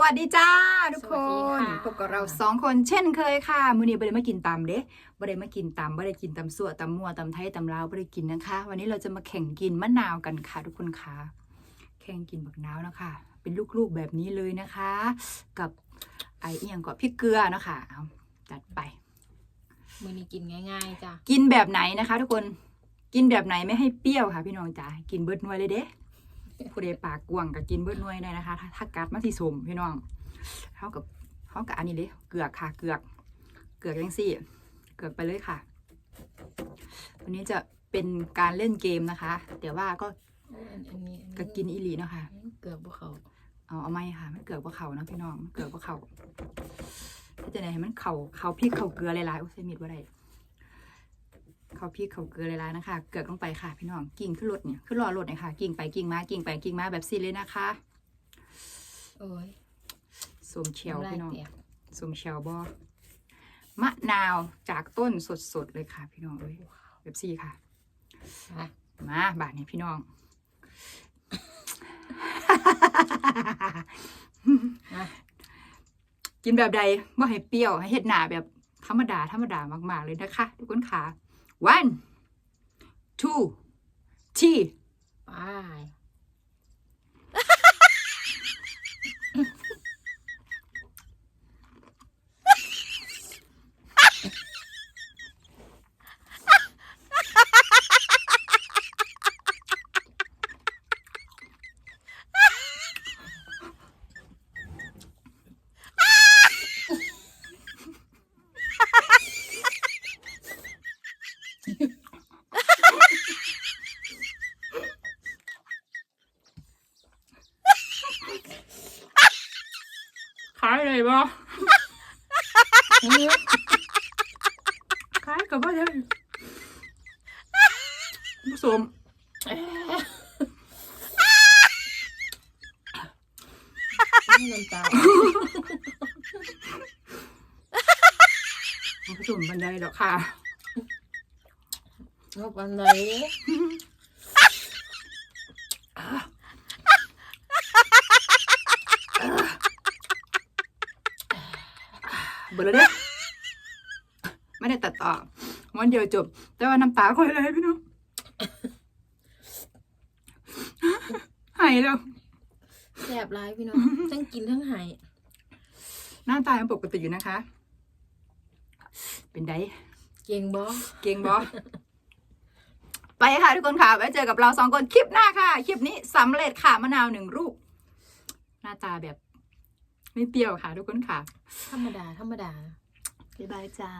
สวัสดีจ้าทุกคสวัสดีนค่ะ พบกับเราสองคนเช่นเคยค่ะมื้อนี้บ่ได้มากินตำเด้บ่ได้มากินตำบ่ได้กินตำสั่วตำมั่วตำไทยตำลาวบ่ได้กินนะคะ วันนี้เราจะมาแข่งกินมะนาวกันค่ะ ทุกคนค่ะ แข่งกินบักนาวนะคะ เป็นลูกๆแบบนี้เลยนะคะ กับไอเอียงก็พริกเกลือเนาะค่ะเอาจัดไป มือนี้กินง่ายๆจ้ะกินแบบไหนนะคะ ทุกคนกินแบบไหนไม่ให้เปรี้ยวค่ะ พี่น้องจ๋ากินเบิดหน่วยเลยเด้ ผู้ใดปากกว้างก็กินเบิดหน่วยได้นะคะ ถ้าถ้ากัดมาสิสมพี่น้องเท่ากับเท่ากับอันนี้เลยเกือกค่ะเกือก เกือกยังสี่เกือกไปเลยค่ะ วันนี้จะเป็นการเล่นเกมนะคะ แต่ว่าก็โอ้ยอันอันนี้อัก็กินอีหลีเนาะค่ะ เกือบบ่เขาเอาเอาไม่ค่ะมันเกือกว่าเขานะพี่น้องมันเกือกว่าเขาที่จะไหนให้มันเข่าเข่าพริกเข่าเกลือหลายๆโอ้ยใส่มีดว่าไร เข่าพริกเข่าเกลือหลายๆนะคะ เกือกลงไปค่ะพี่น้องกิ่งขึ้นรถเนี่ยขึ้นรอรถเนี่ยค่ะ กิ่งไปกิ่งมากิ่งไปกิ่งมาแบบซีเลยนะคะโอ้ยสมเชียวน้ำลายพี่น้องแตกสมเชียวบอมะนาวจากต้นสดๆเลยค่ะ พี่น้องเอ้ยแบบซีค่ะอะมาบาทนี้พี่น้องอะกินแบบใดว่าให้เปรี้ยวให้เห็ดหนาแบบธรรมดาธรรมดามาก ๆ เลยนะคะ ทุกคนค่ะ one two three. ไขายเลยบ่ขายกับว่าเลยผสมนี่น้ำตาผสมบันไดหรอกค่ะงบอันไหน เบิดแล้วเด้ไม่ได้ตัดต่อวันเดียวจบ แต่ว่าน้ำตาค่อยไหลพี่น้องหายแล้วแสบร้ายพี่น้องทั้งกินทั้งหายหน้าตายังปกติอยู่นะคะ เป็นไดเก่งบ่เก่งบอไปค่ะทุกคนค่ะไว้เจอกับเราสองคนคลิปหน้าค่ะ คลิปนี้สำเร็จค่ะมะนาวหนึ่งลูกหน้าตาแบบ ไม่เปรี้ยวค่ะทุกคนค่ะ ธรรมดา ธรรมดา บ๊ายบายจ้า